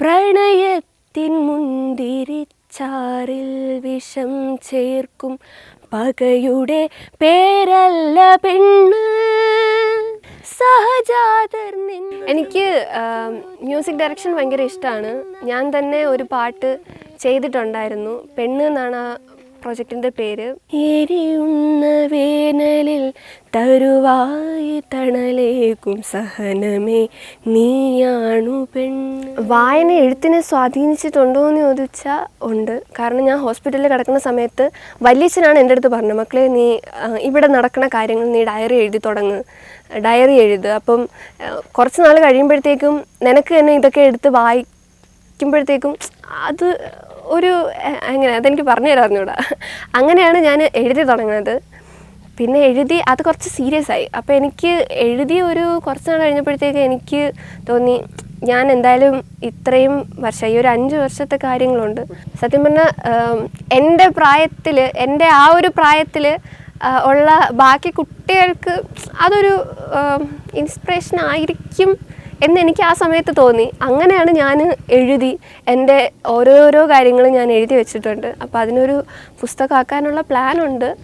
പ്രണയത്തിൻ മുന്തിരിച്ചാറിൽ വിഷം ചേർക്കും പകയുടെ പേരല്ല പെണ്ണ്. സഹജാതർ എനിക്ക് മ്യൂസിക് ഡയറക്ഷൻ ഭയങ്കര ഇഷ്ടമാണ് ഞാൻ തന്നെ ഒരു പാട്ട് ചെയ്തിട്ടുണ്ടായിരുന്നു. പെണ്ണ് എന്നാണ് ആ പ്രൊജക്റ്റിന്റെ പേര്? എരിയുന്ന വേനലിൽ തരുവായി തണലേക്കും സഹനമേ നീയാണു പെൺ. വായന എഴുത്തിനെ സ്വാധീനിച്ചിട്ടുണ്ടോ എന്ന് ചോദിച്ചാൽ ഉണ്ട്. കാരണം ഞാൻ ഹോസ്പിറ്റലിൽ കിടക്കുന്ന സമയത്ത് വല്യച്ഛനാണ് എന്റെ അടുത്ത് പറഞ്ഞത് മക്കളെ നീ ഇവിടെ നടക്കുന്ന കാര്യങ്ങൾ നീ ഡയറി എഴുതി തുടങ്ങ് ഡയറി എഴുതുക അപ്പം കുറച്ച് നാൾ കഴിയുമ്പോഴത്തേക്കും നിനക്ക് തന്നെ ഇതൊക്കെ എടുത്ത് വായിക്കുമ്പോഴത്തേക്കും അത് ഒരു അങ്ങനെ അതെനിക്ക് പറഞ്ഞു തരാം അറിഞ്ഞൂടാ അങ്ങനെയാണ് ഞാൻ എഴുതി തുടങ്ങുന്നത്. പിന്നെ എഴുതി അത് കുറച്ച് സീരിയസ് ആയി. അപ്പോൾ എനിക്ക് എഴുതി ഒരു കുറച്ച് നാൾ കഴിഞ്ഞപ്പോഴത്തേക്ക് എനിക്ക് തോന്നി ഞാൻ എന്തായാലും ഇത്രയും വർഷം ഈ ഒരു അഞ്ച് വർഷത്തെ കാര്യങ്ങളുണ്ട്. സത്യം പറഞ്ഞാൽ എന്റെ പ്രായത്തിൽ എന്റെ ആ ഒരു പ്രായത്തിൽ ഉള്ള ബാക്കി കുട്ടികൾക്ക് അതൊരു ഇൻസ്പിറേഷൻ ആയിരിക്കും എന്ന് എനിക്ക് ആ സമയത്ത് തോന്നി. അങ്ങനെയാണ് ഞാൻ എഴുതി എന്റെ ഓരോരോ കാര്യങ്ങളും ഞാൻ എഴുതി വെച്ചിട്ടുണ്ട്. അപ്പോൾ അതിനൊരു പുസ്തകമാക്കാനുള്ള പ്ലാനുണ്ട്